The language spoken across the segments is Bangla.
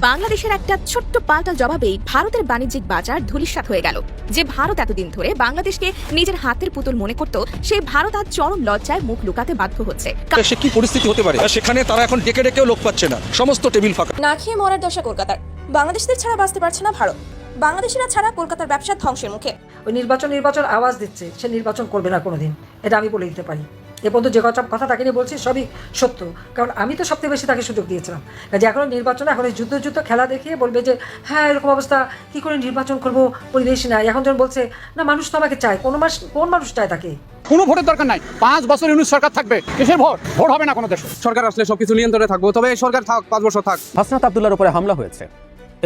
বাংলাদেশের একটা ছোট্ট পাল্টা জবাবেই ভারতের বাণিজ্যিক বাজার ধূলিসাৎ হয়ে গেল। যে ভারত এতদিন ধরে বাংলাদেশকে নিজের হাতের পুতুল মনে করত সেই ভারত আজ চরম লজ্জায় মুখ লুকাতে বাধ্য হচ্ছে। সে কি পরিস্থিতি হতে পারে? সেখানে তারা এখন ডেকে ডেকেও লোক পাচ্ছে না। সমস্ত টেবিল ফাঁকা। না খেয়ে মরার দশা কলকাতার। বাংলাদেশিদের ছাড়া বাঁচতে পারছে না ভারত। বাংলাদেশিরা ছাড়া কলকাতার ব্যবসা ধ্বংসের মুখে। ওই নির্বাচন নির্বাচন আওয়াজ দিচ্ছে। সে নির্বাচন করবে না কোনোদিন। এটা আমি বলে দিতে পারি। এ পর্যন্ত যে কথা কথা তাকে নিয়ে বলছি সবই সত্য। কারণ আমি তো সবথেকে বেশি তাকে সুযোগ দিয়েছিলাম। যে এখন নির্বাচনে এখন এই যুদ্ধ যুদ্ধ খেলা দেখিয়ে বলবে যে হ্যাঁ এরকম অবস্থা কি করে নির্বাচন করব? পরিবেশ নাই। এখন যখন বলছে না মানুষ তো আমাকে চায়। কোন মাস কোন মানুষ চায় তাকে? কোনো ভোটের দরকার নাই। পাঁচ বছর ইউনিট সরকার থাকবে। কিসের ভোট? ভোট হবে না কোনো দেশে। সরকার আসলে সবকিছু নিয়ন্ত্রণে থাকব। তবে এই সরকার থাক পাঁচ বছর থাক। হাসনাত আবদুল্লার উপরে হামলা হয়েছে।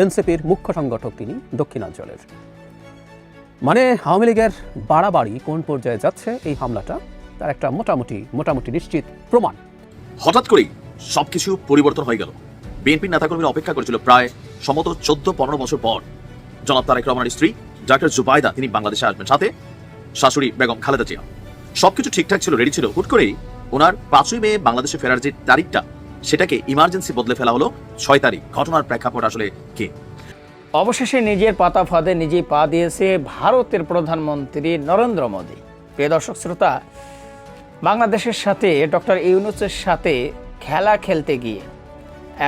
এনসিপির মুখ্য সংগঠক তিনি দক্ষিণাঞ্চলের। মানে আওয়ামী লীগের বাড়াবাড়ি কোন পর্যায়ে যাচ্ছে এই হামলাটা? তার একটা মোটামুটি মোটামুটি নিশ্চিত প্রমাণ। হঠাৎ করেই সবকিছু পরিবর্তন হয়ে গেল। বিএনপির নেতাকর্মীরা অপেক্ষা করেছিল প্রায় সমত চোদ্দ পনেরো বছর পর। জনাব তারেক রহমানের স্ত্রী ডাক্তার জুবাইদা তিনি বাংলাদেশে আসবেন। সাথে শাশুড়ি বেগম খালেদা জিয়া। সবকিছু ঠিকঠাক ছিল রেডি ছিল। হুট করেই ওনার পাঁচই মে বাংলাদেশে ফেরার যে তারিখটা সেটাকে ইমার্জেন্সি বদলে ফেলা হলো ছয় তারিখ। ঘটনার প্রেক্ষাপট আসলে কি? অবশেষে নিজের পাতা ফাঁদে নিজেই পা দিয়েছে ভারতের প্রধানমন্ত্রী নরেন্দ্র মোদী। প্রিয় দর্শক শ্রোতা বাংলাদেশের সাথে ডক্টর ইউনুসের সাথে খেলা খেলতে গিয়ে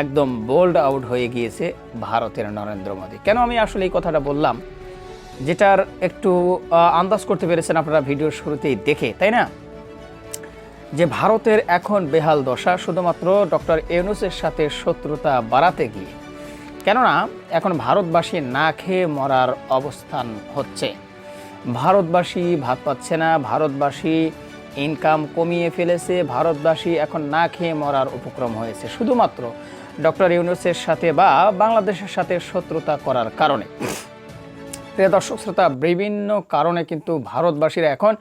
একদম বোল্ড আউট হয়ে গিয়েছে ভারতের নরেন্দ্র মোদী। কেন আমি আসলে এই কথাটা বললাম? যেটার একটু আন্দাজ করতে পেরেছেন আপনারা ভিডিওর শুরুতেই দেখে, তাই না? যে ভারতের এখন বেহাল দশা, শুধুমাত্র ডক্টর ইউনুসের সাথে শত্রুতা বাড়াতে গিয়ে। কেননা, এখন ভারতবাসী না খেয়ে মরার অবস্থান হচ্ছে। ভারতবাসী ভাত পাচ্ছে না, ভারতবাসী ইনকাম কমিয়ে ফেলেছে, ভারতবাসী এখন না খেয়ে মরার উপক্রম হয়েছে। শুধুমাত্র ডক্টর ইউনুসের সাথে বা বাংলাদেশের সাথে শত্রুতা করার কারণে। প্রিয় দর্শক, শ্রোতা, বিভিন্ন কারণে কিন্তু ভারতবাসীরা এখন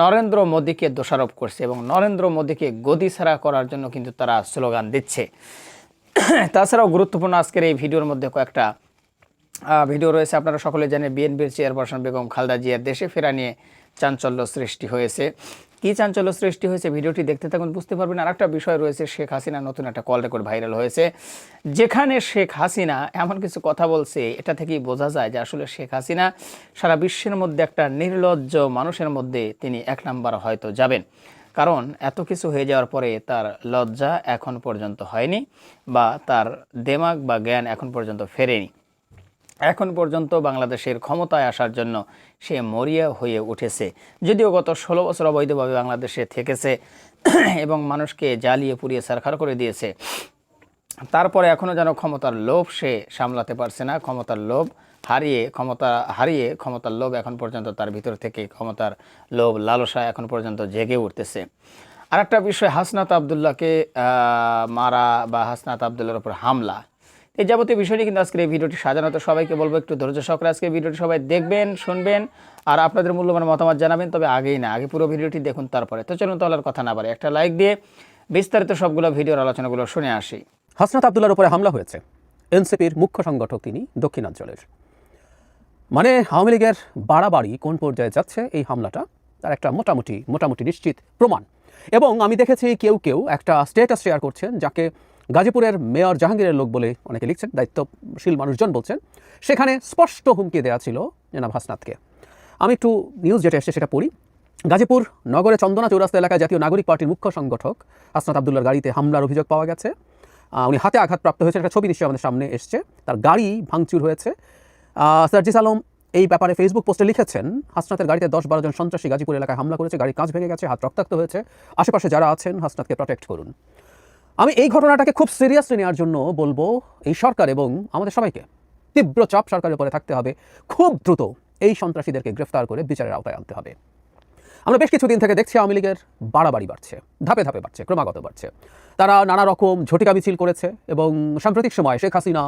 নরেন্দ্র মোদীকে দোষারোপ করছে এবং নরেন্দ্র মোদীকে গদি ছাড়া করার জন্য কিন্তু তারা স্লোগান দিচ্ছে। তাছাড়াও গুরুত্বপূর্ণ আজকের এই ভিডিওর মধ্যে কয়েকটা ভিডিও রয়েছে। আপনারা সকলে জানেন, বিএনপির চেয়ারপারসন বেগম খালদা জিয়ার দেশে ফেরা নিয়ে চাঞ্চল্য সৃষ্টি হয়েছে। কী চাঞ্চল্য সৃষ্টি হয়েছে ভিডিওটি দেখতে থাকুন, বুঝতে পারবেন। আর একটা বিষয় রয়েছে, শেখ হাসিনা নতুন একটা কল রেকর্ড ভাইরাল হয়েছে। যেখানে শেখ হাসিনা এমন কিছু কথা বলছে, এটা থেকেই বোঝা যায় যে আসলে শেখ হাসিনা সারা বিশ্বের মধ্যে একটা নির্লজ্জ মানুষের মধ্যে তিনি এক নাম্বার হয়তো যাবেন। কারণ এত কিছু হয়ে যাওয়ার পরে তার লজ্জা এখন পর্যন্ত হয়নি বা তার দেমাগ বা জ্ঞান এখন পর্যন্ত ফেরেনি। এখন পর্যন্ত বাংলাদেশের ক্ষমতায় আসার জন্য সে মরিয়া হয়ে উঠেছে। যদিও গত ষোলো বছর অবৈধভাবে বাংলাদেশে থেকেছে এবং মানুষকে জ্বালিয়ে পুড়িয়ে সারখার করে দিয়েছে। তারপরে এখনও যেন ক্ষমতার লোভ সে সামলাতে পারছে না। ক্ষমতার লোভ হারিয়ে ক্ষমতা, হারিয়ে ক্ষমতার লোভ এখন পর্যন্ত তার ভিতর থেকে ক্ষমতার লোভ লালসা এখন পর্যন্ত জেগে উঠতেছে। আরেকটা বিষয়, হাসনাত আবদুল্লাহকে মারা বা হাসনাত আবদুল্লার উপর হামলা। এই যাবতীয় বিষয় নিয়ে কিন্তু আজকের এই ভিডিওটি সাজানো। তো সবাইকে বলব, একটু ধৈর্য সহকারে আজকে ভিডিওটি সবাই দেখবেন, শুনবেন, আর আপনাদের মূল্যবান মতামত জানাবেন, তবে আগেই না, আগে পুরো ভিডিওটি দেখুন তারপরে। তো চলুন তাহলে কথা না পারে একটা লাইক দিয়ে বিস্তারিত সবগুলো ভিডিওর আলোচনাগুলো শুনে আসি। হাসনাত আবদুল্লার উপরে হামলা হয়েছে। এনসিপির মুখ্য সংগঠক তিনি দক্ষিণাঞ্চলের। মানে আওয়ামী লীগের বাড়াবাড়ি কোন পর্যায়ে যাচ্ছে এই হামলাটা, তার একটা মোটামুটি মোটামুটি নিশ্চিত প্রমাণ। এবং আমি দেখেছি কেউ কেউ একটা স্টেটাস শেয়ার করছেন, যাকে গাজীপুরের মেয়র জাহাঙ্গীরের লোক বলে অনেকে লিখছেন, দায়িত্বশীল মানুষজন বলছেন। সেখানে স্পষ্ট হুমকি দেওয়া ছিল জনাব হাসনাতকে। আমি একটু নিউজ যেটা এসছে সেটা পড়ি। গাজীপুর নগরে চন্দনা চৌরাস্তা এলাকায় জাতীয় নাগরিক পার্টির মুখ্য সংগঠক হাসনাত আবদুল্লার গাড়িতে হামলার অভিযোগ পাওয়া গেছে। উনি হাতে আঘাতপ্রাপ্ত হয়েছে একটা ছবি নিশ্চয়ই আমাদের সামনে এসছে। তার গাড়ি ভাঙচুর হয়েছে। সার্জিস আলম এই ব্যাপারে ফেসবুক পোস্টে লিখেছেন, হাসনাতের গাড়িতে দশ বারো জন সন্ত্রাসী গাজীপুর এলাকায় হামলা করেছে গাড়ির কাঁচ ভেঙে গেছে, হাত রক্তাক্ত হয়েছে। আশেপাশে যারা আছেন, হাসনাতকে প্রোটেক্ট করুন। আমি এই ঘটনাটাকে খুব সিরিয়াসলি নেওয়ার জন্য বলব এই সরকার এবং আমাদের সবাইকে। তীব্র চাপ সরকারের উপরে থাকতে হবে। খুব দ্রুত এই সন্ত্রাসীদেরকে গ্রেফতার করে বিচারের আওতায় আনতে হবে। আমরা বেশ কিছুদিন থেকে দেখছি আওয়ামী লীগের বাড়াবাড়ি বাড়ছে, ধাপে ধাপে বাড়ছে, ক্রমাগত বাড়ছে। তারা নানা রকম ঝটিকা মিছিল করেছে এবং সাম্প্রতিক সময় শেখ হাসিনা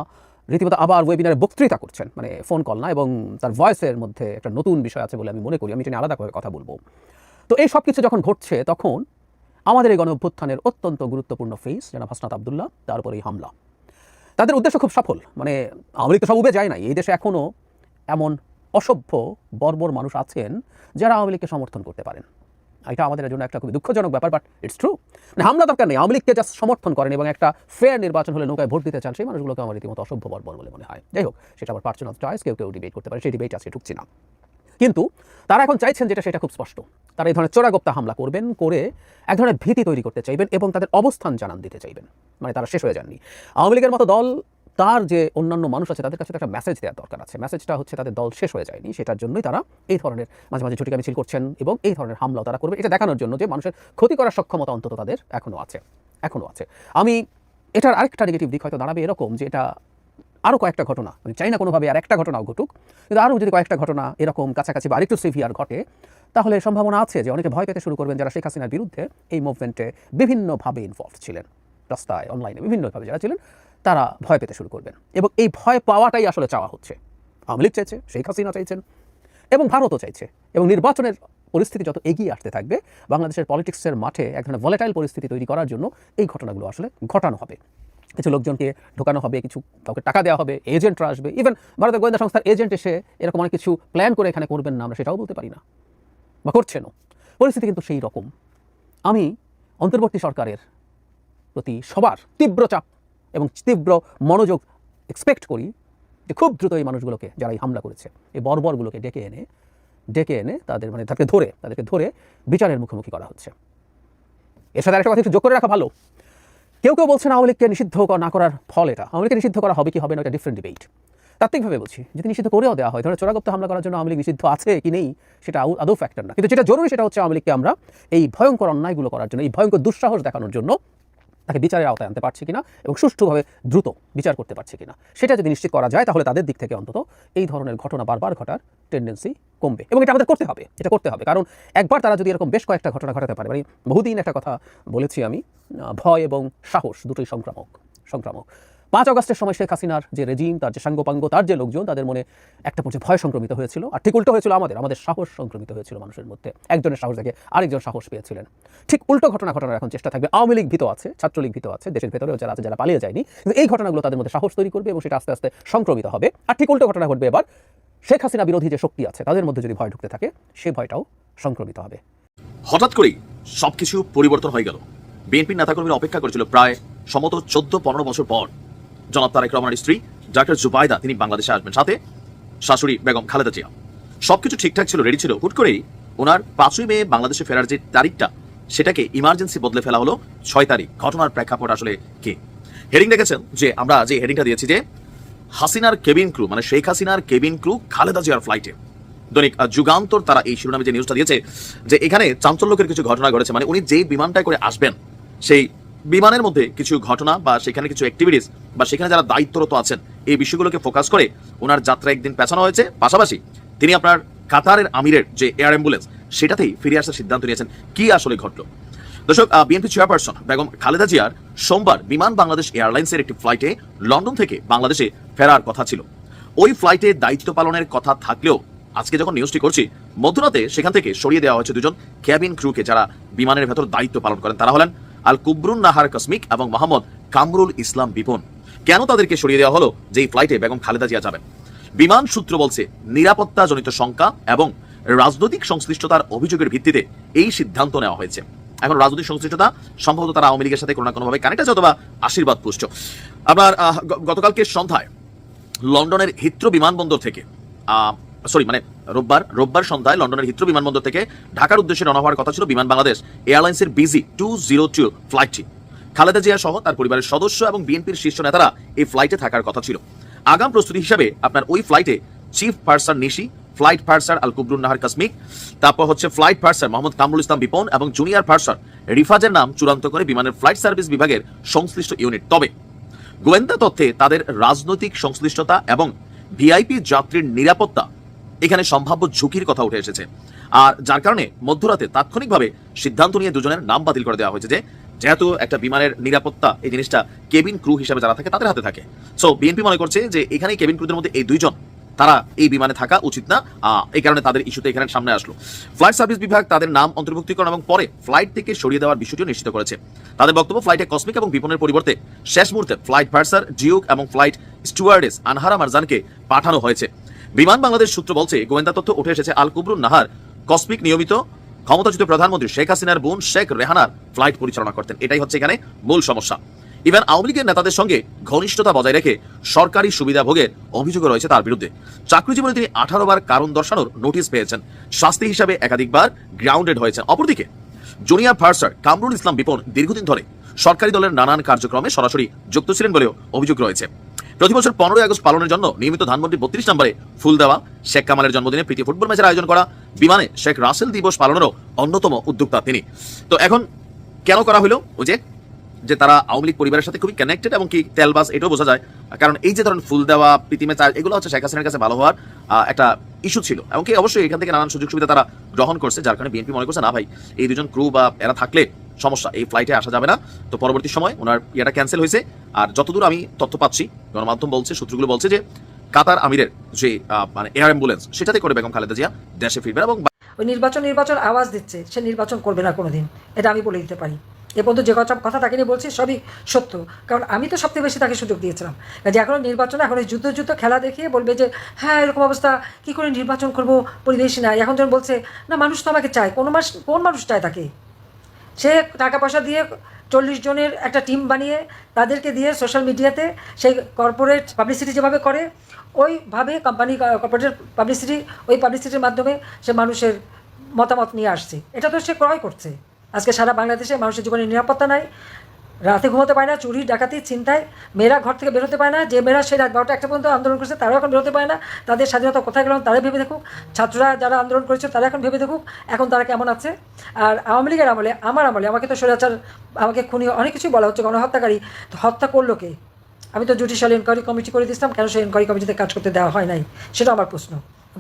রীতিমতো আবার ওয়েবিনারে বক্তৃতা করছেন মানে ফোন কল না, এবং তার ভয়েসের মধ্যে একটা নতুন বিষয় আছে বলে আমি মনে করি। আমি এটা নিয়ে আলাদা করে কথা বলব। তো এই সব কিছু যখন ঘটছে, তখন আমাদের এই গণ অভ্যুত্থানের অত্যন্ত গুরুত্বপূর্ণ ফেস যেন হাসনাত আবদুল্লাহ, তার এই হামলা। তাদের উদ্দেশ্য খুব সফল মানে আওয়ামী তো সব উবে যায় নাই, এই দেশে এখনও এমন অসভ্য, বর্বর মানুষ আছেন যারা আওয়ামী লীগকে সমর্থন করতে পারেন। এটা আমাদের জন্য একটা খুবই দুঃখজনক ব্যাপার বাট ইটস ট্রু মানে হামলা দরকার নেই, আওয়ামী লীগকে জাস্ট সমর্থন করেন এবং একটা ফেয়ার নির্বাচন হলে নৌকায় ভোট দিতে চান, সেই মানুষগুলোকে আমার রীতিমতো অসভ্য, বর্বর বলে মনে হয়। যাই হোক, সেটা আমার পার্সোনাল চয়েস কেউ কেউ ডিবেট করতে পারে, সেই ডিবেট আজকে ঢুকছি না। কিন্তু তারা এখন চাইছেন যেটা সেটা খুব স্পষ্ট। তারা এই ধরনের চোরাগোপ্তা হামলা করবেন, করে এক ধরনের ভীতি তৈরি করতে চাইবেন এবং তাদের অবস্থান জানান দিতে চাইবেন। মানে তারা শেষ হয়ে যাননি। আওয়ামী লীগের মতো দল, তার যে অন্যান্য মানুষ আছে, তাদের কাছে একটা মেসেজ দেওয়ার দরকার আছে। মেসেজটা হচ্ছে তাদের দল শেষ হয়ে যায়নি, সেটার জন্যই তারা এই ধরনের মাঝে মাঝে ছুটিকা মিছিল করছেন এবং এই ধরনের হামলাও তারা করবে। এটা দেখানোর জন্য যে মানুষের ক্ষতি করার সক্ষমতা অন্তত তাদের এখনও আছে এখনও আছে। আমি এটার আরেকটা নেগেটিভ দিক হয়তো দাঁড়াবে এরকম যে এটা আরও কয়েকটা ঘটনা আমি চাই না কোনোভাবে আর একটা ঘটনাও ঘটুক, কিন্তু আরও যদি কয়েকটা ঘটনা এরকম কাছাকাছি বা আরেকটু সিভিয়ার ঘটে, তাহলে সম্ভাবনা আছে যে অনেকে ভয় পেতে শুরু করবেন যারা শেখ হাসিনার বিরুদ্ধে এই মুভমেন্টে বিভিন্নভাবে ইনভলভ ছিলেন। রাস্তায় অনলাইনে বিভিন্নভাবে যারা ছিলেন, তারা ভয় পেতে শুরু করবেন। এবং এই ভয় পাওয়াটাই আসলে চাওয়া হচ্ছে। আওয়ামী লীগ চাইছে, শেখ হাসিনা চাইছেন, এবং ভারতও চাইছে। এবং নির্বাচনের পরিস্থিতি যত এগিয়ে আসতে থাকবে, বাংলাদেশের পলিটিক্সের মাঠে এক ধরনের ভলেটাইল পরিস্থিতি তৈরি করার জন্য এই ঘটনাগুলো আসলে ঘটানো হবে। কিছু লোকজনকে ঢোকানো হবে, কিছু কাউকে টাকা দেওয়া হবে এজেন্টরা আসবে ইভেন ভারতের গোয়েন্দা সংস্থার এজেন্ট এসে এরকম অনেক কিছু প্ল্যান করে এখানে করবেন না, আমরা সেটাও বলতে পারি না। বা করছেনও। পরিস্থিতি কিন্তু সেই রকম। আমি অন্তর্বর্তী সরকারের প্রতি সবার তীব্র চাপ এবং তীব্র মনোযোগ এক্সপেক্ট করি যে খুব দ্রুত এই মানুষগুলোকে যারা এই হামলা করেছে, এই বর্বরগুলোকে ডেকে এনে ডেকে এনে তাদের মানে তাদেরকে ধরে তাদেরকে ধরে বিচারের মুখোমুখি করা হচ্ছে। এর সাথে একটা কথা, একটু যোগ করে রাখা ভালো। কেউ কেউ বলছেন আওয়ামী লীগকে নিষিদ্ধ না করার ফল এটা। আওয়ামী লীগকে নিষিদ্ধ করা হবে কি হবে না, এটা ডিফারেন্ট ডিবেট তাত্ত্বিকভাবে বলছি, যদি নিষিদ্ধ করেও দেওয়া হয়, ধরো চোরাগুপ্ত হামলা করার জন্য আওয়ামী লীগ নিষিদ্ধ আছে কি নেই, সেটা আদৌ ফ্যাক্টর না। কিন্তু যেটা জরুরি সেটা হচ্ছে আওয়ামী লীগকে আমরা এই ভয়ঙ্কর অন্যায়গুলো করার জন্য, এই ভয়ঙ্কর দুঃসাহস দেখানোর জন্য তাকে বিচারের আওতায় আনতে পারছে কিনা এবং সুষ্ঠুভাবে দ্রুত বিচার করতে পারছে কিনা, সেটা যদি নিশ্চিত করা যায়, তাহলে তাদের দিক থেকে অন্তত এই ধরনের ঘটনা বারবার ঘটার টেন্ডেন্সি কমবে এবং এটা আমাদের করতে হবে, এটা করতে হবে। কারণ একবার তারা যদি এরকম বেশ কয়েকটা ঘটনা ঘটাতে পারে মানে বহুদিন একটা কথা বলেছি আমি ভয় এবং সাহস দুটোই সংক্রামক সংক্রামক। পাঁচ আগস্টের সময় শেখ হাসিনার যে রেজিম তার যে সাঙ্গপাঙ্গ, তার যে লোকজন, তাদের মনে একটা পর্যায়ে ভয় সংক্রমিত হয়েছিল। আর ঠিক উল্টো হয়েছিল আমাদের আমাদের সাহস সংক্রমিত হয়েছিল মানুষের মধ্যে। একজনের সাহস দেখে আরেকজন সাহস পেয়েছিলেন। ঠিক উল্টো ঘটনা ঘটানোর এখন চেষ্টা থাকবে। আওয়ামী লীগ ভীত আছে, ছাত্রলীগ ভীত আছে, দেশের ভেতরেও যারা আছে, যারা পালিয়ে যায়নি। কিন্তু এই ঘটনাগুলো তাদের মধ্যে সাহস তৈরি করবে এবং সেটা আস্তে আস্তে সংক্রমিত হবে। আর ঠিক উল্টো ঘটনা ঘটবে এবার। শেখ হাসিনা বিরোধী যে শক্তি আছে, তাদের মধ্যে যদি ভয় ঢুকতে থাকে, সে ভয়টাও সংক্রমিত হবে। হঠাৎ করেই সবকিছু পরিবর্তন হয়ে গেল। বিএনপির নেতাকর্মীরা অপেক্ষা করেছিল প্রায় সমত চোদ্দ পনেরো বছর পর। জনাব তারেক রহমানের স্ত্রী, ডাক্তার জুবাইদা তিনি বাংলাদেশে আসবেন। সাথে শাশুড়ি বেগম খালেদা জিয়া। সবকিছু ঠিকঠাক ছিল রেডি ছিল। হুট করেই ওনার পাঁচই মে বাংলাদেশে ফেরার যে তারিখটা, সেটাকে ইমার্জেন্সি বদলে ফেলা হলো ছয় তারিখ। ঘটনার প্রেক্ষাপট আসলে কি? হেডিং দেখেছেন যে, আমরা যে হেডিংটা দিয়েছি যে, হাসিনার কেবিন ক্রু মানে শেখ হাসিনার কেবিন ক্রু খালেদা জিয়ার ফ্লাইটে দৈনিক যুগান্তর তারা এই শিরোনামে যে নিউজটা দিয়েছে, যে এখানে চাঞ্চল্যকের কিছু ঘটনা ঘটেছে। মানে উনি যেই বিমানটায় করে আসবেন, সেই বিমানের মধ্যে কিছু ঘটনা বা সেখানে কিছু অ্যাক্টিভিটিস বা সেখানে যারা দায়িত্বরত আছেন, এই বিষয়গুলোকে ফোকাস করে ওনার যাত্রা একদিন পেছানো হয়েছে। পাশাপাশি তিনি আপনার কাতারের আমিরের যে এয়ার অ্যাম্বুলেন্স সেটাতেই ফিরে আসার সিদ্ধান্ত নিয়েছেন। কি আসলে ঘটলো? দর্শক বিএনপি চেয়ারপারসন বেগম খালেদা জিয়ার সোমবার বিমান বাংলাদেশ এয়ারলাইন্সের একটি ফ্লাইটে লন্ডন থেকে বাংলাদেশে ফেরার কথা ছিল। ওই ফ্লাইটে দায়িত্ব পালনের কথা থাকলেও আজকে যখন নিউজটি করছি, মধ্যরাতে সেখান থেকে সরিয়ে দেওয়া হয়েছে দুজন ক্যাবিন ক্রুকে যারা বিমানের ভেতর দায়িত্ব পালন করেন। তারা হলেন আল কুবরুন নাহার কসমিক এবং মোহাম্মদ কামরুল ইসলাম বিপন। কেন তাদেরকে সরিয়ে দেওয়া হলো? যে এই ফ্লাইটে বেগম খালেদা জিয়া যাবেন। বিমান সূত্র বলছে, নিরাপত্তাজনিত শঙ্কা এবং রাজনৈতিক সংশ্লিষ্টতার অভিযোগের ভিত্তিতে এই সিদ্ধান্ত নেওয়া হয়েছে। এখন রাজনৈতিক সংশ্লিষ্টতা সম্ভবত তারা আওয়ামী লীগের সাথে কোনো না কোনোভাবে কানেক্ট আছে অথবা আশীর্বাদ পুষ্ট। আপনার গতকালকে সন্ধ্যায় লন্ডনের হিত্র বিমানবন্দর থেকে সরি মানে রোববার রোববার সন্ধ্যায় লন্ডনের হিথ্রো বিমানবন্দর থেকে ঢাকার উদ্দেশ্যে রওনা হওয়ার কথা ছিল বিমান বাংলাদেশ এয়ারলাইন্সের B G two zero two ফ্লাইটটি খালেদা জিয়া সহ তার পরিবারের সদস্য এবং বিএনপির শীর্ষ নেতারা এই ফ্লাইটে থাকার কথা ছিল। আগাম প্রস্তুতি হিসাবে আপনার ওই ফ্লাইটে chief purser Nishi, flight purser Al Kubrun Nahar কাসমিক, তারপর হচ্ছে ফ্লাইট পার্সার মোহাম্মদ কামরুল ইসলাম বিপন এবং জুনিয়র পার্সার রিফাজের নাম চূড়ান্ত করে বিমানের ফ্লাইট সার্ভিস বিভাগের সংশ্লিষ্ট ইউনিট। তবে গোয়েন্দা তথ্যে তাদের রাজনৈতিক সংশ্লিষ্টতা এবং ভিআইপি যাত্রীর নিরাপত্তা এখানে সম্ভাব্য ঝুঁকির কথা উঠে এসেছে। আর যার কারণে মধ্যরাতে তাৎক্ষণিকভাবে সিদ্ধান্ত নিয়ে দুজনের নাম বাতিল করে দেওয়া হয়েছে যে, যেহেতু একটা বিমানের নিরাপত্তা এই জিনিসটা কেবিন ক্রু হিসেবে যারা থাকে তাদের হাতে থাকে। সো বিএনপি মনে করছে যে এখানে কেবিন ক্রুদের মধ্যে এই দুইজন, তারা এই বিমানে থাকা উচিত না। এই কারণে তাদের ইস্যুতে এখানে সামনে আসলো। ফ্লাইট সার্ভিস বিভাগ তাদের নাম অন্তর্ভুক্তিকরণ এবং পরে ফ্লাইট থেকে সরিয়ে দেওয়ার বিষয়টিও নিশ্চিত করেছে। তাদের বক্তব্য ফ্লাইটে কসমিক এবং বিপণের পরিবর্তে শেষ মুহূর্তে ফ্লাইট ভার্সার জিউক এবং ফ্লাইট স্টুয়ার্ডেস আনহারা মারজানকে পাঠানো হয়েছে। বিমান বাংলাদেশ সূত্র বলছে, গোয়েন্দা তথ্য উঠে এসেছে আল কুবরুন নাহার। কসমিক নিয়মিত ক্ষমতাচ্যুত প্রধানমন্ত্রী শেখ হাসিনার বোন শেখ রেহানার ফ্লাইট পরিচালনা করতেন। এটাই হচ্ছে এখানে মূল সমস্যা। ইভেন আওয়ামী লীগের নেতাদের সঙ্গে ঘনিষ্ঠতা বজায় রেখে সরকারি সুবিধা ভোগের অভিযোগ রয়েছে তার বিরুদ্ধে। চাকরি জীবনে তিনি আঠারো বার কারণ দর্শানোর নোটিশ পেয়েছেন। শাস্তি হিসাবে একাধিকবার গ্রাউন্ডেড হয়েছেন। অপরদিকে জুনিয়র ফার্সার কামরুল ইসলাম বিপন দীর্ঘদিন ধরে সরকারি দলের নানান কার্যক্রমে সরাসরি যুক্ত ছিলেন বলেও অভিযোগ রয়েছে। প্রতি বছর পনেরোই আগস্ট পালনের জন্য নিয়মিত ধানমন্ডি বত্রিশ নম্বরে ফুল দেওয়া শেখ কামালের জন্মদিনে প্রীতি ফুটবল ম্যাচের আয়োজন করা, বিমানে শেখ রাসেল দিবস পালনেরও অন্যতম উদ্যোক্তা তিনি। তো এখন কেন করা হলো? ওই যে যে তারা আওয়ামী লীগ পরিবারের সাথে খুবই কানেক্টেড এবং কি তেলবাস এটাও বোঝা যায়। কারণ এই যে ধরেন ফুল দেওয়া প্রীতিমে চার্জ এগুলো হচ্ছে শেখ হাসিনার কাছে ভালো হওয়ার একটা ইস্যু ছিল। এবং কি অবশ্যই এখান থেকে নানান সুযোগ সুবিধা তারা গ্রহণ করছে, যার কারণে বিএনপি মনে করছে, না ভাই, এই দুজন ক্রু বা এরা থাকলে সমস্যা, এই ফ্লাইটে আসা যাবে না। তো পরবর্তী সময় ওনার ইয়েটা ক্যান্সেল হয়েছে। আর যতদূর আমি তথ্য পাচ্ছি, গণমাধ্যম বলছে, সূত্রগুলো বলছে যে কাতার আমিরের যে মানে এয়ার অ্যাম্বুলেন্স সেটাতে করে বেগম খালেদা জিয়া দেশে ফিরবেন এবং ওই নির্বাচন নির্বাচন আওয়াজ দিচ্ছে, সে নির্বাচন করবে না কোনোদিন। এটা আমি বলে দিতে পারি। এ পর্যন্ত যে কথা কথা তাকে নিয়ে বলছি, সবই সত্য। কারণ আমি তো সবথেকে বেশি তাকে সুযোগ দিয়েছিলাম। যে এখন নির্বাচন, এখন এই যুদ্ধ যুদ্ধ খেলা দেখিয়ে বলবে যে হ্যাঁ এরকম অবস্থা, কি করে নির্বাচন করব? পরিবেশ নাই। এখন যখন বলছে, না, মানুষ তো আমাকে চায়। কোনো মাস কোন মানুষ চায় তাকে? সে টাকা পয়সা দিয়ে চল্লিশ জনের একটা টিম বানিয়ে তাদেরকে দিয়ে সোশ্যাল মিডিয়াতে সেই কর্পোরেট পাবলিসিটি যেভাবে করে, ওইভাবে কোম্পানি কর্পোরেট পাবলিসিটি, ওই পাবলিসিটির মাধ্যমে সে মানুষের মতামত নিয়ে আসছে। এটা তো সে ক্রয় করছে। আজকে সারা বাংলাদেশে মানুষের জীবনে নিরাপত্তা নাই। রাতে ঘুমোতে পারে না, চুরি, ডাকাতি চিন্তায় মেয়েরা ঘর থেকে বেরোতে পারে না, যে মেয়েরা সেই রাত বারোটা একটা পর্যন্ত আন্দোলন করেছে তারাও এখন বেরোতে পারে না, তাদের স্বাধীনতা কোথায় গেল তারা ভেবে দেখুক, ছাত্ররা যারা আন্দোলন করেছে তারা এখন ভেবে দেখুক, এখন তারা কেমন আছে। আর আওয়ামী লীগের আমলে, আমার আমলে, আমাকে তো স্বৈরাচার, আমাকে খুনি, অনেক কিছুই বলা হচ্ছে, গণহত্যাকারী, তো হত্যা করল কে? আমি তো জুডিশিয়াল এনকোয়ারি কমিটি করে দিয়েছিলাম, কেন সেই এনকোয়ারি কমিটিতে কাজ করতে দেওয়া হয় নাই? সেটা আমার প্রশ্ন।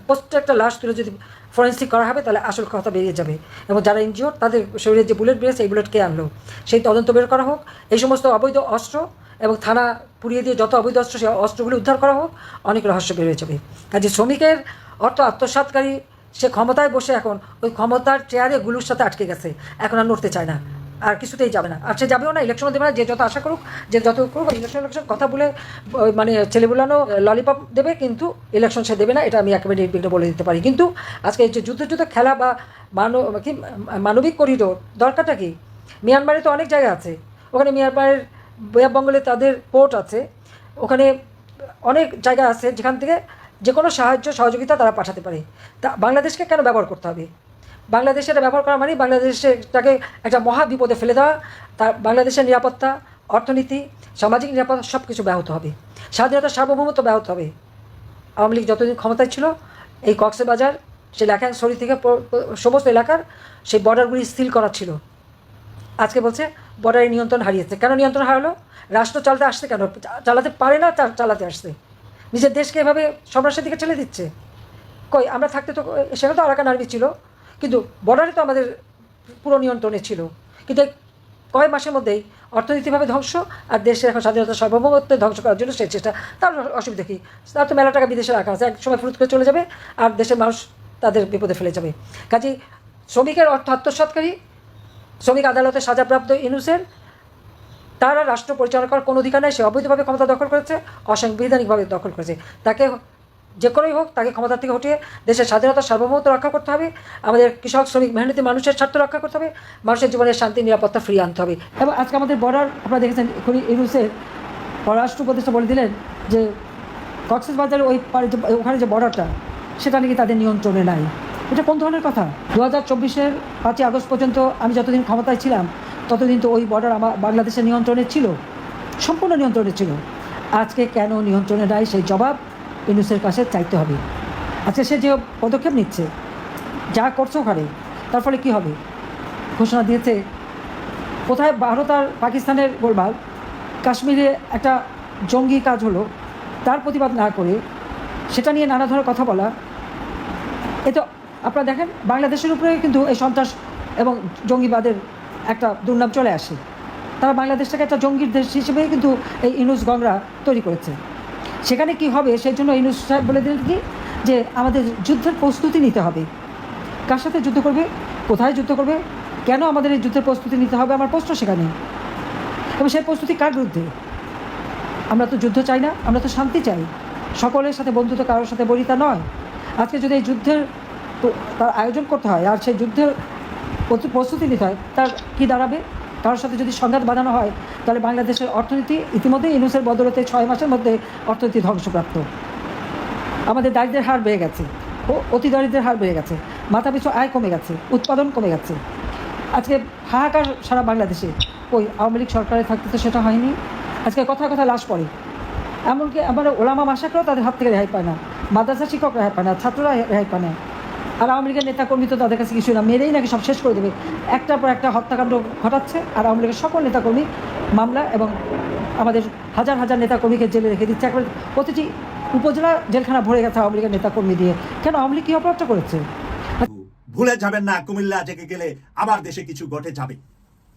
প্রত্যেকটা লাশ তুলে যদি ফরেন্সিক করা হবে, তাহলে আসল কথা বেরিয়ে যাবে। এবং যারা ইনজিওর তাদের শরীরে যে বুলেট বেরিয়েছে, এই বুলেট কে আনলো। সেই তদন্ত বের করা হোক, এই সমস্ত অবৈধ অস্ত্র এবং থানা পুড়িয়ে দিয়ে যত অবৈধ অস্ত্র, সেই অস্ত্রগুলি উদ্ধার করা হোক, অনেক রহস্য বেরিয়ে যাবে। কাজে শ্রমিকের অর্থ আত্মসাৎকারী, সে ক্ষমতায় বসে এখন, ওই ক্ষমতার চেয়ারে গুলুর সাথে আটকে গেছে। এখন আর নড়তে চায় না। আর কিছুতেই যাবে না। আর সে যাবেও না ইলেকশনও দেবে না যে যত আশা করুক, যে যত করুক ইলেকশন ইলেকশন কথা বলে মানে ছেলে বুলানো ললিপপ দেবে, কিন্তু ইলেকশন সে দেবে না, এটা আমি একেবারে নির্বিঘ্ন বলে দিতে পারি। কিন্তু আজকে যে যুদ্ধ যুদ্ধ খেলা বা মানব কি, মানবিক করিডোর দরকারটা কি? মিয়ানমারে তো অনেক জায়গা আছে। ওখানে মিয়ানমারের বঙ্গলে তাদের পোর্ট আছে। ওখানে অনেক জায়গা আছে যেখান থেকে যে কোনো সাহায্য, সহযোগিতা তারা পাঠাতে পারে। তা বাংলাদেশকে কেন ব্যবহার করতে হবে? বাংলাদেশে এটা ব্যবহার করা মানে বাংলাদেশটাকে একটা মহা বিপদে ফেলে দেওয়া, তার বাংলাদেশের নিরাপত্তা, অর্থনীতি, সামাজিক নিরাপত্তা সব কিছু ব্যাহত হবে। স্বাধীনতার সার্বভৌমত্ব ব্যাহত হবে। আওয়ামী লীগ যতদিন ক্ষমতায় ছিল, এই কক্সে বাজার সেই শরীর থেকে সমস্ত এলাকার সেই বর্ডারগুলি স্থির করা ছিল। আজকে বলছে, বর্ডারের নিয়ন্ত্রণ হারিয়েছে। কেন নিয়ন্ত্রণ হারালো? রাষ্ট্র চালাতে আসছে কেন? চালাতে পারে না চালাতে আসছে। নিজের দেশকে এভাবে সন্ত্রাসের দিকে ঠেলে দিচ্ছে। কই, আমরা থাকতে তো, সেখানে তো আরাকান আর্মি ছিল। কিন্তু বর্ডারে তো আমাদের পুরো নিয়ন্ত্রণে ছিল। কিন্তু এই কয় মাসের মধ্যেই অর্থনৈতিকভাবে ধ্বংস আর দেশের এখন স্বাধীনতা সার্বভৌমত্ব ধ্বংস করার জন্য সে চেষ্টা, তার অসুবিধা কী? তার তো মেলা টাকা বিদেশে রাখা আছে, এক সময় ফুরুত করে চলে যাবে আর দেশের মানুষ তাদের বিপদে ফেলে যাবে। কাজেই শ্রমিকের অর্থ আত্মসৎকারী, শ্রমিক আদালতে সাজাপ্রাপ্ত ইনুসের, তারা রাষ্ট্র পরিচালনা করার কোনো অধিকার নেই, সে অবৈধভাবে ক্ষমতা দখল করেছে, অসাংবিধানিকভাবে দখল করেছে। তাকে যে কোনোই হোক, তাকে ক্ষমতা থেকে হটিয়ে দেশের স্বাধীনতা সার্বভৌমত্ব রক্ষা করতে হবে, আমাদের কৃষক, শ্রমিক, মেহনতি মানুষের স্বার্থ রক্ষা করতে হবে, মানুষের জীবনের শান্তি, নিরাপত্তা ফিরিয়ে আনতে হবে। এবং আজকে আমাদের বর্ডার, আপনারা দেখেছেন, এখনই ইউনুসের পররাষ্ট্র উপদেষ্টা বলে দিলেন যে কক্সেস বাজারের ওই পারে ওখানে যে বর্ডারটা, সেটা নাকি তাদের নিয়ন্ত্রণে নাই। এটা কোন ধরনের কথা? দু হাজার চব্বিশের পাঁচই আগস্ট পর্যন্ত আমি যতদিন ক্ষমতায় ছিলাম, ততদিন তো ওই বর্ডার আমার, বাংলাদেশের নিয়ন্ত্রণে ছিল। সম্পূর্ণ নিয়ন্ত্রণে ছিল। আজকে কেন নিয়ন্ত্রণে নাই সেই জবাব? ইউনুসের কাছে চাইতে হবে। আজকে সে যে পদক্ষেপ নিচ্ছে, যা করছে ওখানে, তার ফলে কী হবে? ঘোষণা দিয়েছে, কোথায় ভারত আর পাকিস্তানের গোলমাল? কাশ্মীরে একটা জঙ্গি কাজ হলো, তার প্রতিবাদ না করে, সেটা নিয়ে নানা ধরনের কথা বলা। এ তো আপনারা দেখেন, বাংলাদেশের উপরে কিন্তু এই সন্ত্রাস এবং জঙ্গিবাদের একটা দুর্নাম চলে আসে। তারা বাংলাদেশটাকে একটা জঙ্গির দেশ হিসেবেই কিন্তু এই ইনুস গংরা তৈরি করেছে। সেখানে কি হবে সেই জন্য ইনুস সাহেব বলে দিলেন কি, যে আমাদের যুদ্ধের প্রস্তুতি নিতে হবে। কার সাথে যুদ্ধ করবে? কোথায় যুদ্ধ করবে? কেন আমাদের এই যুদ্ধের প্রস্তুতি নিতে হবে? আমার প্রশ্ন সেখানে। এবং সেই প্রস্তুতি কার বিরুদ্ধে? আমরা তো যুদ্ধ চাই না, আমরা তো শান্তি চাই। সকলের সাথে বন্ধুত্ব কারোর সাথে বলি তা নয়। আজকে যদি এই যুদ্ধের তার আয়োজন করতে হয় আর সেই যুদ্ধের প্রস্তুতি নিতে হয়, তার কী দাঁড়াবে? কারোর সাথে যদি সংঘাত বাঁধানো হয়, তাহলে বাংলাদেশের অর্থনীতি ইতিমধ্যে ইনুসের বদলতে ছয় মাসের মধ্যে অর্থনীতি ধ্বংসপ্রাপ্ত। আমাদের দারিদ্রের হার বেড়ে গেছে ও অতি দারিদ্রের হার বেড়ে গেছে। মাথা পিছু আয় কমে গেছে, উৎপাদন কমে গেছে। আজকে হাহাকার সারা বাংলাদেশে। ওই আওয়ামী লীগ সরকারে থাকতে তো সেটা হয়নি। আজকে কথা কথা লাশ পড়ে। এমনকি আমার ওলামা মাসাকরাও তাদের হাত থেকে রেহাই পায় না, মাদ্রাসা শিক্ষক রেহাই পায় না, ছাত্ররা রেহাই পায় না। আর আওয়ামী লীগের নেতাকর্মী তো তাদের কাছে কিছু না, মেরেই নাকি সব শেষ করে দেবে। একটার পর একটা হত্যাকাণ্ড ঘটাচ্ছে আর আওয়ামী লীগের সকল নেতাকর্মী মামলা এবং আমাদের হাজার হাজার নেতাকর্মীকে জেলে রেখে দিচ্ছে। একবার প্রতিটি উপজেলা জেলখানা ভরে গেছে আওয়ামী লীগের নেতাকর্মী দিয়ে। কেন আওয়ামী লীগ কী অপরাধটা করেছে? ভুলে যাবেন না কুমিল্লা জেগে গেলে আবার দেশে কিছু ঘটে যাবে।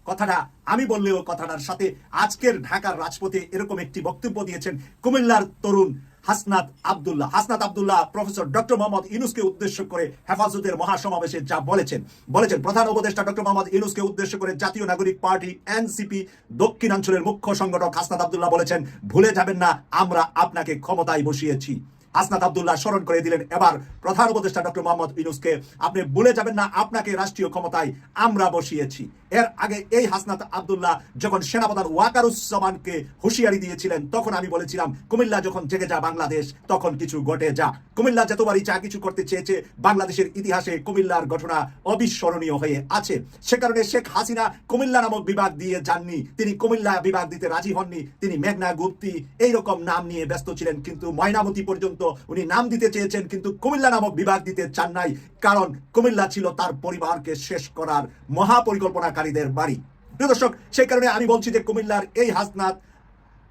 কথাটা আমি বললেও কথাটার সাথে আজকের ঢাকার রাজপথে এরকম একটি বক্তব্য দিয়েছেন কুমিল্লার তরুণ হাসনাত আবদুল্লাহ। হাসনাত আবদুল্লাহ, প্রফেসর ডক্টর মোহাম্মদ ইনুসকে উদ্দেশ্য করে হেফাজতের মহাসমাবেশে যা বলেছেন। বলেছেন, প্রধান উপদেষ্টা ডক্টর মোহাম্মদ ইনুসকে উদ্দেশ্য করে জাতীয় নাগরিক পার্টি, এনসিপি, দক্ষিণাঞ্চলের মুখ্য সংগঠক হাসনাত আবদুল্লাহ বলেছেন, ভুলে যাবেন না, আমরা আপনাকে ক্ষমতায় বসিয়েছি। আসনাত আব্দুল্লাহ স্মরণ করে দিলেন। এবার প্রধান উপদেষ্টা ডক্টর মোহাম্মদ ইউনুসকে, আপনি ভুলে যাবেন না, আপনাকে রাষ্ট্রীয় ক্ষমতায় আমরা বসিয়েছি। এর আগে এই হাসনাত আব্দুল্লাহ যখন সেনাপ্রধান ওয়াকারুজ্জামানকে হুঁশিয়ারি দিয়েছিলেন, তখন আমি বলেছিলাম, কুমিল্লা যখন জেগে যা বাংলাদেশ, তখন কিছু ঘটে যা। কুমিল্লা যতবারই যা কিছু করতে চেয়েছে, বাংলাদেশের ইতিহাসে কুমিল্লার ঘটনা অবিস্মরণীয় হয়ে আছে। সে কারণে শেখ হাসিনা কুমিল্লা নামক বিভাগ দিয়ে যাননি, তিনি কুমিল্লা বিভাগ দিতে রাজি হননি, তিনি মেঘনা গুপ্তি এইরকম নাম নিয়ে ব্যস্ত ছিলেন, কিন্তু ময়নামতি পর্যন্ত উনি নাম দিতে চেয়েছেন, কিন্তু কুমিল্লা নামক বিভাগ দিতে চান নাই। কারণ কুমিল্লা ছিল তার পরিবারকে শেষ করার মহাপরিকল্পনাকারীদের বাড়ি। প্রিয় দর্শক, সেই কারণে আমি বলছি যে কুমিল্লার এই হাসনাত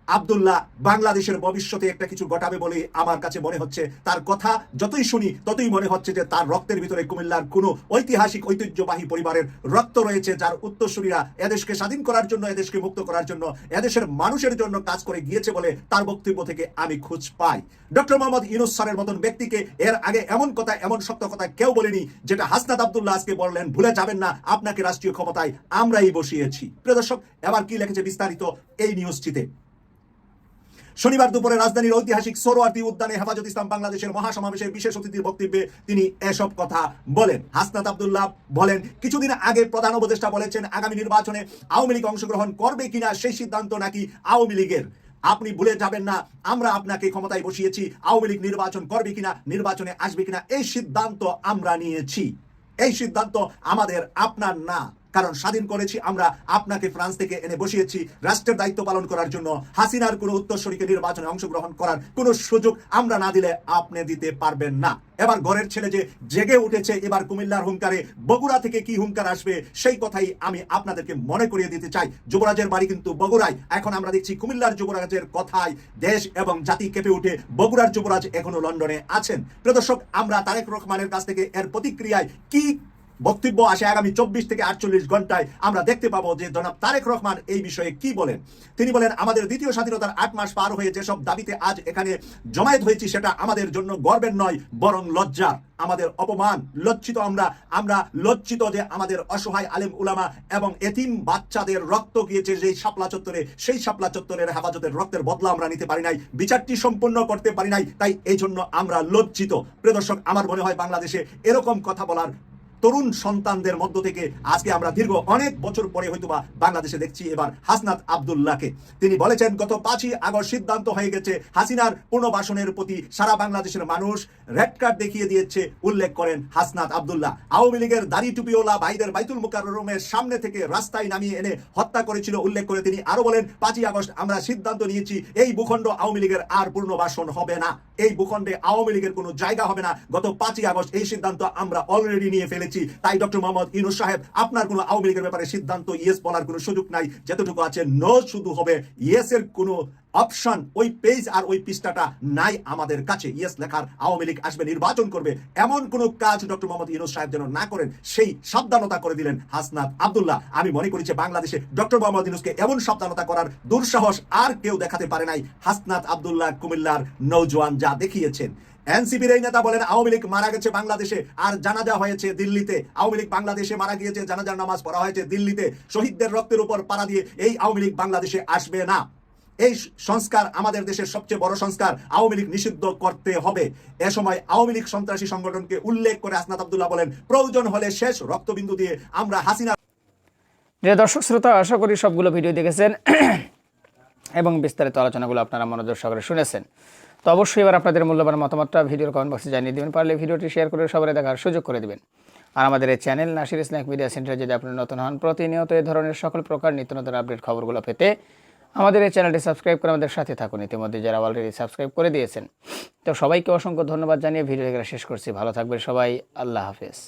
আব্দুল্লাহ বাংলাদেশের ভবিষ্যতে একটা কিছু ঘটাবে বলে আমার কাছে মনে হচ্ছে। তার কথা যতই শুনি, ততই মনে হচ্ছে যে তার রক্তের ভিতরে কুমিল্লার কোনো ঐতিহাসিক, ঐতিহ্যবাহী পরিবারের রক্ত রয়েছে, যার উত্তরসূরীরা এদেশকে স্বাধীন করার জন্য, এদেশকে মুক্ত করার জন্য, এদেশের মানুষের জন্য কাজ করে গিয়েছে বলে তার বক্তব্য থেকে আমি খোঁজ পাই। ডক্টর মোহাম্মদ ইনুস স্যারের মতন ব্যক্তিকে এর আগে এমন কথা, এমন সত্য কথা কেউ বলেনি, যেটা হাসনাত আব্দুল্লাহ আজকে বললেন, ভুলে যাবেন না, আপনাকে রাষ্ট্রীয় ক্ষমতায় আমরাই বসিয়েছি। প্রিয় দর্শক, এবার কি লেখেছে বিস্তারিত এই নিউজটিতে শনিবার দুপুরে রাজধানীর ঐতিহাসিক সোরোয়ার্দি উদ্যানে হেফাজত ইসলাম বাংলাদেশের মহাসমাবেশের বিশেষ অতিথির বক্তব্যে তিনি এসব কথা বলেন। হাসনাত আব্দুল্লাহ বলেন, কিছুদিন আগে প্রধান উপদেষ্টা বলেছেন আগামী নির্বাচনে আওয়ামী লীগ অংশগ্রহণ করবে কিনা সেই সিদ্ধান্ত নাকি আওয়ামী লীগের। আপনি ভুলে যাবেন না, আমরা আপনাকে ক্ষমতায় বসিয়েছি, আওয়ামী লীগ নির্বাচন করবে কিনা, নির্বাচনে আসবে কিনা, এই সিদ্ধান্ত আমরা নিয়েছি। এই সিদ্ধান্ত আমাদের, আপনার না। কারণ স্বাধীন করেছি আমরা, আপনাকে ফ্রান্স থেকে এনে বসিয়েছি। রাষ্ট্রের দায়িত্ব পালন করার জন্য হাসিনার কোনো উত্তরসূরিকে নির্বাচনে অংশগ্রহণ করার কোনো সুযোগ আমরা না দিলে আপনি দিতে পারবেন না। এবার ঘরের ছেলে যে জেগে উঠেছে, এবার কুমিল্লার হুঙ্কারে বগুড়া থেকে কি হুঙ্কার আসবে, সেই কথাই আমি আপনাদেরকে মনে করিয়ে দিতে চাই। যুবরাজের বাড়ি কিন্তু বগুড়ায়। এখন আমরা দেখছি কুমিল্লার যুবরাজের কথায় দেশ এবং জাতি কেঁপে উঠে। বগুড়ার যুবরাজ এখনও লন্ডনে আছেন। প্রিয় দর্শক, আমরা তারেক রহমানের কাছ থেকে এর প্রতিক্রিয়ায় কি বক্তব্য আসে আগামী চব্বিশ থেকে আটচল্লিশ ঘন্টায়। আমরা দেখতে পাবো যে জনাব তারেক রহমান এই বিষয়ে কি বলেন। তিনি বলেন, আমাদের দ্বিতীয় স্বাধীনতার আট মাস পার হয়ে যেসব দাবিতে আজ এখানে জমায়েত হয়েছি, সেটা আমাদের জন্য গর্বের নয়, বরং লজ্জার। আমাদের অপমান, লজ্জিত আমরা। আমরা লজ্জিত যে আমাদের অসহায় আলেম উলামা এবং এতিম বাচ্চাদের রক্ত গিয়েছে, যেই শাপলা চত্বরে, সেই শাপলা চত্বরের হেফাজতের রক্তের বদলা আমরা নিতে পারি নাই, বিচারটি সম্পূর্ণ করতে পারি নাই, তাই এই জন্য আমরা লজ্জিত। প্রিয় দর্শক, আমার মনে হয় বাংলাদেশে এরকম কথা বলার তরুণ সন্তানদের মধ্য থেকে আজকে আমরা দীর্ঘ অনেক বছর পরে হয়তোবা বাংলাদেশে দেখছি এবার হাসনাত আব্দুল্লাহকে। তিনি বলেছেন, গত পাঁচই আগস্ট সিদ্ধান্ত হয়ে গেছে, হাসিনার পুনর্বাসনের প্রতি সারা বাংলাদেশের মানুষ রেড কার্ড দেখিয়ে দিয়েছে, উল্লেখ করেন হাসনাত আব্দুল্লাহ। আওয়ামী লীগের দাড়ি টুপিওলা ভাইদের বাইতুল মুকাররমের সামনে থেকে রাস্তায় নামিয়ে এনে হত্যা করেছিল, উল্লেখ করে তিনি আরও বলেন, পাঁচই আগস্ট আমরা সিদ্ধান্ত নিয়েছি, এই ভূখণ্ড আওয়ামী লীগের আর পুনর্বাসন হবে না। এই ভূখণ্ডে আওয়ামী লীগের কোনো জায়গা হবে না। গত পাঁচই আগস্ট এই সিদ্ধান্ত আমরা অলরেডি নিয়ে ফেলেছি। তাই ডক্টর মোহাম্মদ ইনুস সাহেব, আপনার কোনো আওয়ামী লীগের ব্যাপারে সিদ্ধান্ত, ইয়েস বলার কোনো সুযোগ নাই, যতটুকু আছে নো শুধু হবে ইয়েস এর কোনো অপশন ওই পেজ আর ওই পৃষ্ঠাটা নাই আমাদের কাছে। ইয়েস লেখার আওয়ামী লীগ আসবে, নির্বাচন করবে। এমন কোনো কাজ ডক্টর মোহাম্মদ ইনুস সাহেব যেন না করেন, সেই সাবধানতা করে দিলেন হাসনাত আব্দুল্লাহ। আমি মনে করি যে বাংলাদেশে ডক্টর মোহাম্মদ ইনুসকে এমন সাবধানতা করার দুঃসাহস আর কেউ দেখাতে পারে নাই। হাসনাত আবদুল্লাহ কুমিল্লার নৌজওয়ান যা দেখিয়েছেন। এনসিপির এই নেতা বলেন, আওয়ামী লীগ মারা গেছে বাংলাদেশে। আর জানাজা হয়েছে দিল্লিতে। আওয়ামী লীগ বাংলাদেশে মারা গিয়েছে, জানাজার নামাজ পড়া হয়েছে দিল্লিতে। শহীদদের রক্তের উপর পাড়া দিয়ে এই আওয়ামী লীগ বাংলাদেশে আসবে না। এই সংস্কার আমাদের দেশের সবচেয়ে বড় সংস্কার, আওয়ামী লীগ নিষিদ্ধ করতে হবে। এ সময় আওয়ামী লীগ সন্ত্রাসী সংগঠনকে উল্লেখ করে আসনাত আব্দুল্লাহ বলেন, প্রয়োজন হলে শেষ রক্তবিন্দু দিয়ে আমরা হাসিনা প্রিয় দর্শক শ্রোতা, আশা করি সবগুলো ভিডিও দেখেছেন। এবং বিস্তারিত আলোচনাগুলো আপনারা মনোযোগ সহকারে শুনেছেন। তো অবশ্যই এবার আপনাদের মূল্যবান মতামতটা ভিডিওর কমেন্ট বক্সে জানিয়ে দেবেন। পারলে ভিডিওটি শেয়ার করে সবাই দেখার সুযোগ করে দেবেন। আর আমাদের এই চ্যানেল নাসির স্ন্যাক মিডিয়া সেন্টারে যদি আপনি নতুন হন, প্রতিনিয়ত এই ধরনের সকল প্রকার নিত্য নতুন আপডেট খবরগুলো পেতে আমাদের এই চ্যানেলটি সাবস্ক্রাইব করে আমাদের সাথে থাকুন। ইতিমধ্যে যারা অলরেডি সাবস্ক্রাইব করে দিয়েছেন। তো সবাইকে অসংখ্য ধন্যবাদ জানিয়ে ভিডিও শেষ করছি। ভালো থাকবেন সবাই। আল্লাহ হাফেজ।